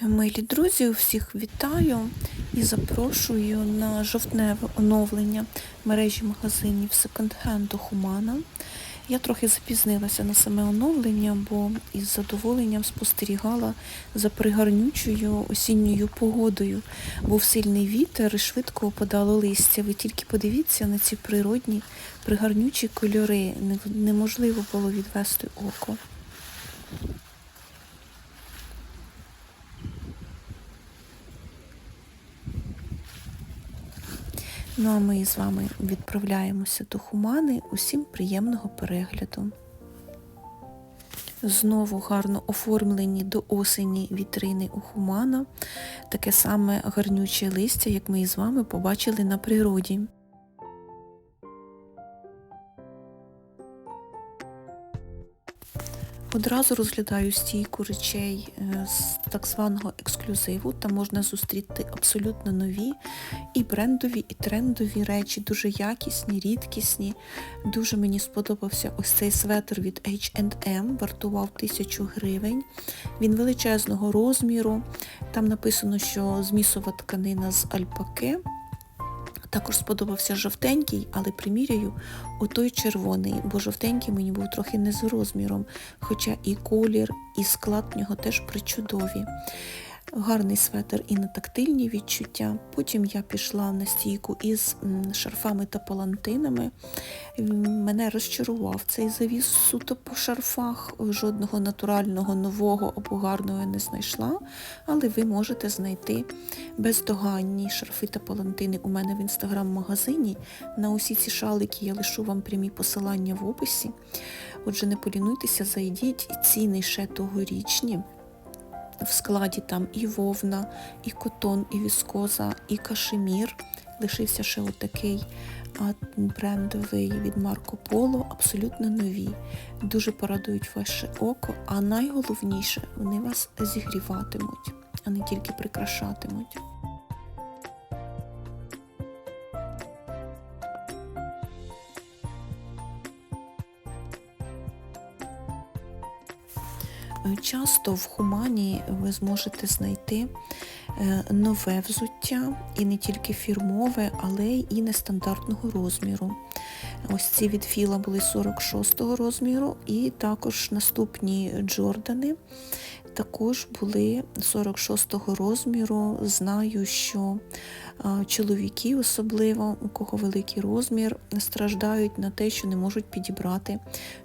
Милі друзі, всіх вітаю і запрошую на жовтневе оновлення мережі магазинів секонд-хенду Хумана. Я трохи запізнилася на саме оновлення, бо із задоволенням спостерігала за пригарнючою осінньою погодою. Був сильний вітер і швидко опадало листя. Ви тільки подивіться на ці природні пригарнючі кольори. Неможливо було відвести око. Ну а ми з вами відправляємося до Хумани. Усім приємного перегляду. Знову гарно оформлені до осені вітрини у Хумана. Таке саме гарнюче листя, як ми із вами побачили на природі. Одразу розглядаю стійку речей е, з так званого ексклюзиву. Там можна зустріти абсолютно нові і брендові, і трендові речі, дуже якісні, рідкісні. Дуже мені сподобався ось цей светр від H&M, вартував 1000 гривень. Він величезного розміру. Там написано, що змісова тканина з альпаки. Також сподобався жовтенький, але приміряю отой червоний, бо жовтенький мені був трохи не з розміром, хоча і колір, і склад в нього теж причудові. Гарний светр і на тактильні відчуття. Потім я пішла на стійку із шарфами та палантинами. Мене розчарував цей завіс суто по шарфах. Жодного натурального нового або гарного я не знайшла, але ви можете знайти бездоганні шарфи та палантини у мене в інстаграм-магазині. На усі ці шалики я лишу вам прямі посилання в описі. Отже, не полінуйтеся, зайдіть ціни ще тогорічні. В складі там і вовна, і котон, і віскоза, і кашемір. Лишився ще отакий брендовий від Марко Поло, абсолютно нові. Дуже порадують ваше око, а найголовніше, вони вас зігріватимуть, а не тільки прикрашатимуть. Часто в Хумані ви зможете знайти е, нове взуття, і не тільки фірмове, але і нестандартного розміру. Ось ці від Філа були 46-го розміру, і також наступні Джордани також були 46-го розміру. Знаю, що чоловіки, особливо, у кого великий розмір, страждають на те, що не можуть підібрати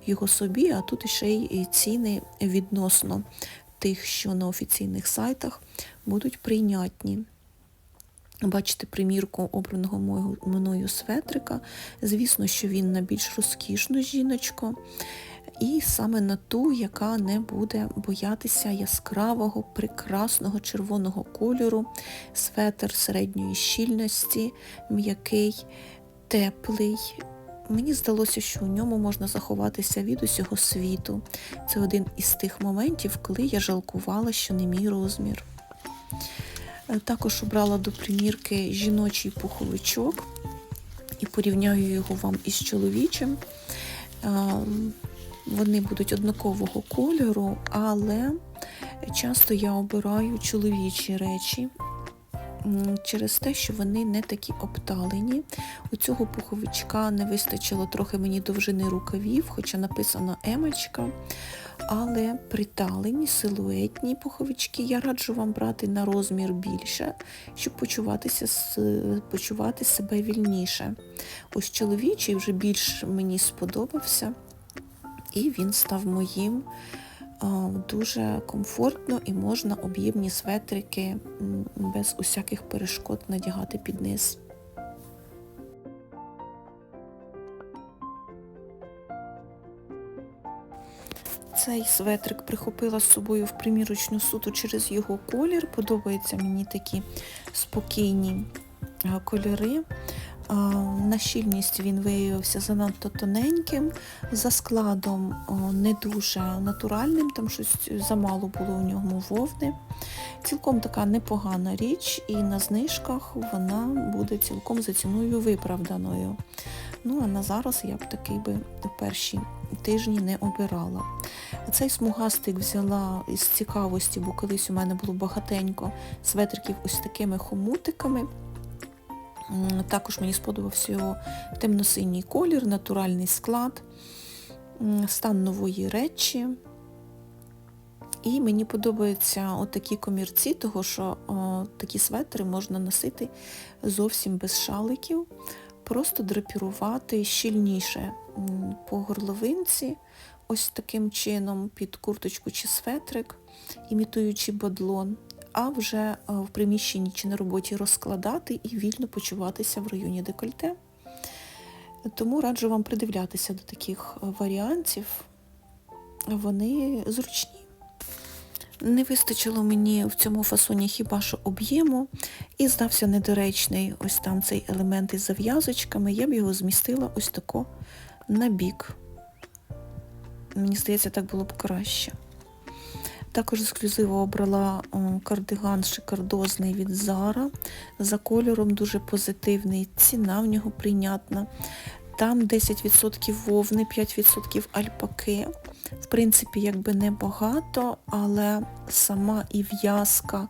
його собі, а тут ще й ціни відносно тих, що на офіційних сайтах будуть прийнятні. Бачите примірку обраного мною светрика. Звісно, що він на більш розкішну жіночку. І саме на ту, яка не буде боятися яскравого, прекрасного червоного кольору, светр середньої щільності, м'який, теплий. Мені здалося, що у ньому можна заховатися від усього світу. Це один із тих моментів, коли я жалкувала, що не мій розмір. Е, Також обрала до примірки жіночий пуховичок і порівняю його вам із чоловічим. Ем, Вони будуть однакового кольору, але часто я обираю чоловічі речі через те, що вони не такі обталені. У цього пуховичка не вистачило трохи мені довжини рукавів, хоча написано емочка. Але приталені, силуетні пуховички я раджу вам брати на розмір більше, щоб почуватися, почувати себе вільніше. Ось чоловічий вже більш мені сподобався, і він став моїм дуже комфортно і можна об'ємні светрики без усяких перешкод надягати під низ. Цей светрик прихопила з собою в примірочну суто через його колір. Подобаються мені такі спокійні кольори. На щільність він виявився занадто тоненьким, за складом не дуже натуральним, там щось замало було у ньому вовни. Цілком така непогана річ, і на знижках вона буде цілком за ціною виправданою. Ну, а на зараз я б такий би перші тижні не обирала. Цей смугастик взяла із цікавості, бо колись у мене було багатенько светриків ось такими хомутиками. Також мені сподобався його темно-синій колір, натуральний склад, стан нової речі. І мені подобаються отакі комірці, того що о, такі светри можна носити зовсім без шаликів, просто драпірувати щільніше по горловинці, ось таким чином під курточку чи светрик, імітуючи бадлон, а вже е, в приміщенні чи на роботі розкладати і вільно почуватися в районі декольте. Тому раджу вам придивлятися до таких е, варіантів. Вони зручні. Не вистачило мені в цьому фасоні хіба що об'єму, і здався недоречний ось там цей елемент із зав'язочками, я б його змістила ось тако на бік. Мені здається, так було б краще. Також ексклюзиво обрала кардиган шикардозний від Zara. За кольором дуже позитивний, ціна в нього прийнятна. Там 10% вовни, 5% альпаки. В принципі, якби небагато, але сама і в'язка,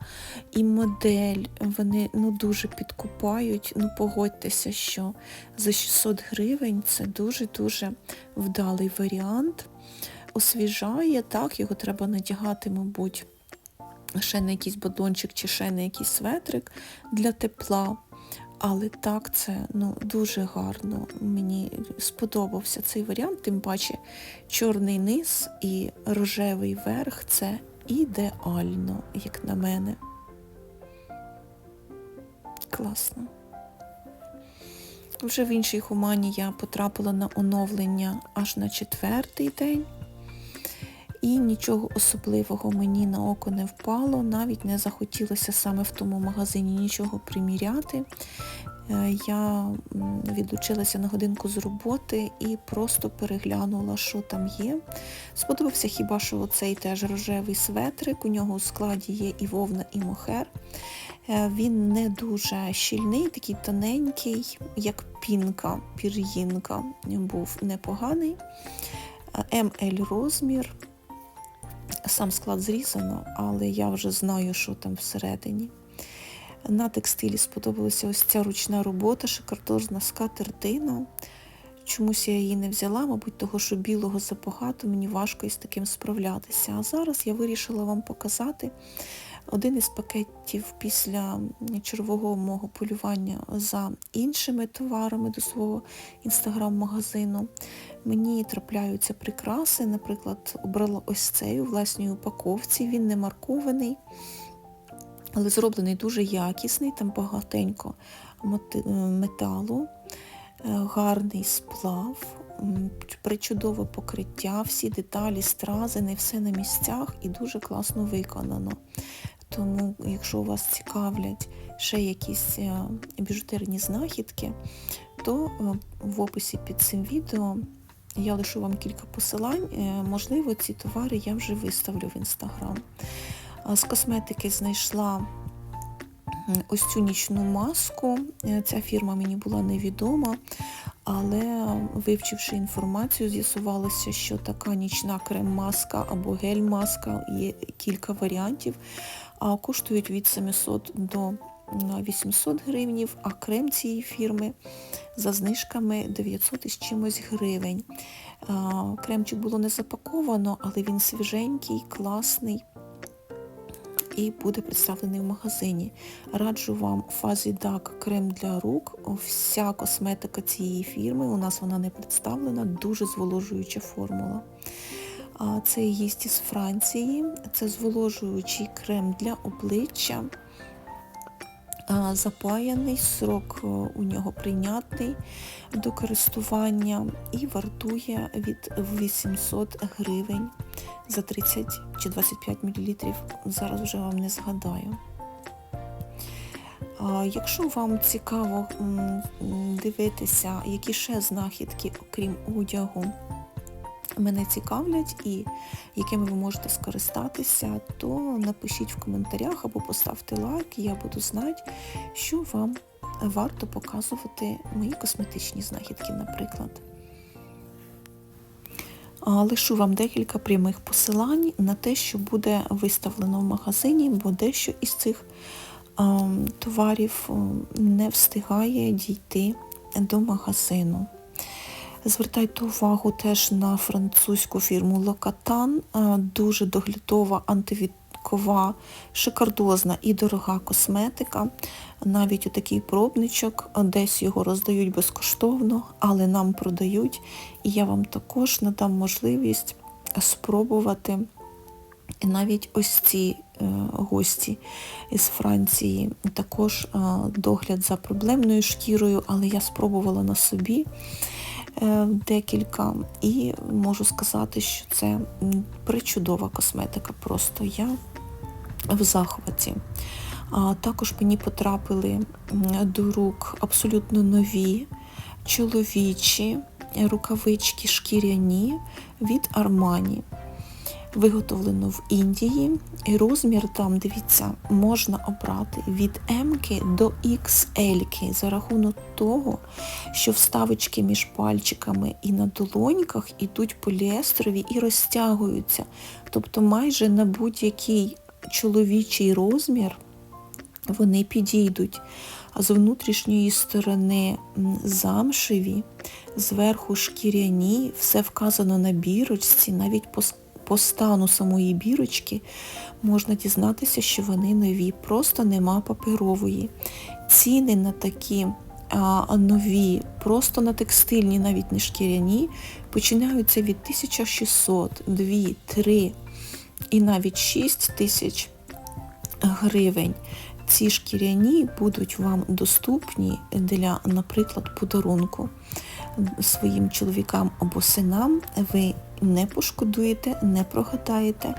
і модель, вони ну, дуже підкупають. Ну, погодьтеся, що за 600 гривень це дуже-дуже вдалий варіант. Освіжає, так, його треба надягати, мабуть, ще на якийсь батончик чи ще на якийсь светрик для тепла. Але так, це ну, дуже гарно. Мені сподобався цей варіант, тим паче чорний низ і рожевий верх це ідеально, як на мене. Класно. Вже в іншій хумані я потрапила на оновлення аж на четвертий день. І нічого особливого мені на око не впало, навіть не захотілося саме в тому магазині нічого приміряти. Е, Я м, відлучилася на годинку з роботи і просто переглянула, що там є. Сподобався хіба що оцей теж рожевий светрик, у нього у складі є і вовна, і мохер. Е, Він не дуже щільний, такий тоненький, як пінка, пір'їнка, був непоганий. Е, МЛ розмір. Сам склад зрізано, але я вже знаю, що там всередині. На текстилі сподобалася ось ця ручна робота, шикардозна скатертина. Чомусь я її не взяла, мабуть, того, що білого забагато, мені важко із таким справлятися. А зараз я вирішила вам показати один із пакетів після чергового мого полювання за іншими товарами до свого інстаграм-магазину. Мені трапляються прикраси, наприклад, обрала ось цей у власній упаковці, він не маркований, але зроблений дуже якісний, там багатенько е, металу, е, гарний сплав, причудове покриття, всі деталі, стразини, все на місцях і дуже класно виконано. Тому, якщо вас цікавлять ще якісь е, біжутерні знахідки, то е, в описі під цим відео я лишу вам кілька посилань. Е, Можливо, ці товари я вже виставлю в інстаграм. З косметики знайшла ось цю нічну маску. Ця фірма мені була невідома, але вивчивши інформацію, з'ясувалося, що така нічна крем-маска або гель-маска є кілька варіантів, а коштують від 700 до 800 гривнів, а крем цієї фірми за знижками 900 із чимось гривень. Кремчик було не запаковано, але він свіженький, класний і буде представлений в магазині. Раджу вам Fuzzy Duck крем для рук. Вся косметика цієї фірми, у нас вона не представлена, дуже зволожуюча формула. Це їсть із Франції, це зволожуючий крем для обличчя. Запаяний, срок е, у нього прийнятний до користування і вартує від 800 гривень за 30 чи 25 мл. Зараз вже вам не згадаю. Якщо вам цікаво дивитися, які ще знахідки, окрім одягу, мене цікавлять і якими ви можете скористатися, то напишіть в коментарях або поставте лайк, і я буду знати, що вам варто показувати мої косметичні знахідки, наприклад. Лишу вам декілька прямих посилань на те, що буде виставлено в магазині, бо дещо із цих товарів не встигає дійти до магазину. Звертайте увагу теж на французьку фірму Локатан, дуже доглядова антивідкова, шикардозна і дорога косметика. Навіть отакий пробничок, десь його роздають безкоштовно, але нам продають. І я вам також надам можливість спробувати навіть ось ці е, гості із Франції, також е, догляд за проблемною шкірою, але я спробувала на собі е, декілька і можу сказати, що це причудова косметика. Просто я в захваті. А також мені потрапили до рук абсолютно нові чоловічі рукавички шкіряні від Armani. Виготовлено в Індії. І розмір там, дивіться, можна обрати від М до XL за рахунок того, що вставочки між пальчиками і на долоньках ідуть поліестрові і розтягуються. Тобто майже на будь-який чоловічий розмір вони підійдуть. А з внутрішньої сторони замшеві, зверху шкіряні, все вказано на бірочці, навіть по, по стану самої бірочки можна дізнатися, що вони нові, просто нема паперової. Ціни на такі а, нові, просто на текстильні, навіть не шкіряні, починаються від 1600, 2, 3 і навіть 6 тисяч гривень. Ці шкіряні будуть вам доступні для, наприклад, подарунку своїм чоловікам або синам. Ви не пошкодуєте, не прогадаєте.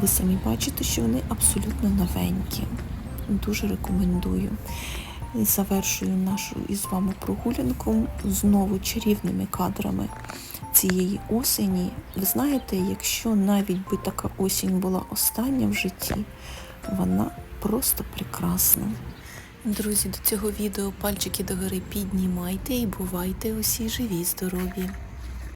Ви самі бачите, що вони абсолютно новенькі. Дуже рекомендую. Завершую нашу із вами прогулянку знову чарівними кадрами цієї осені. Ви знаєте, якщо навіть би така осінь була остання в житті, вона просто прекрасна. Друзі, до цього відео пальчики догори піднімайте і бувайте усі живі, здорові.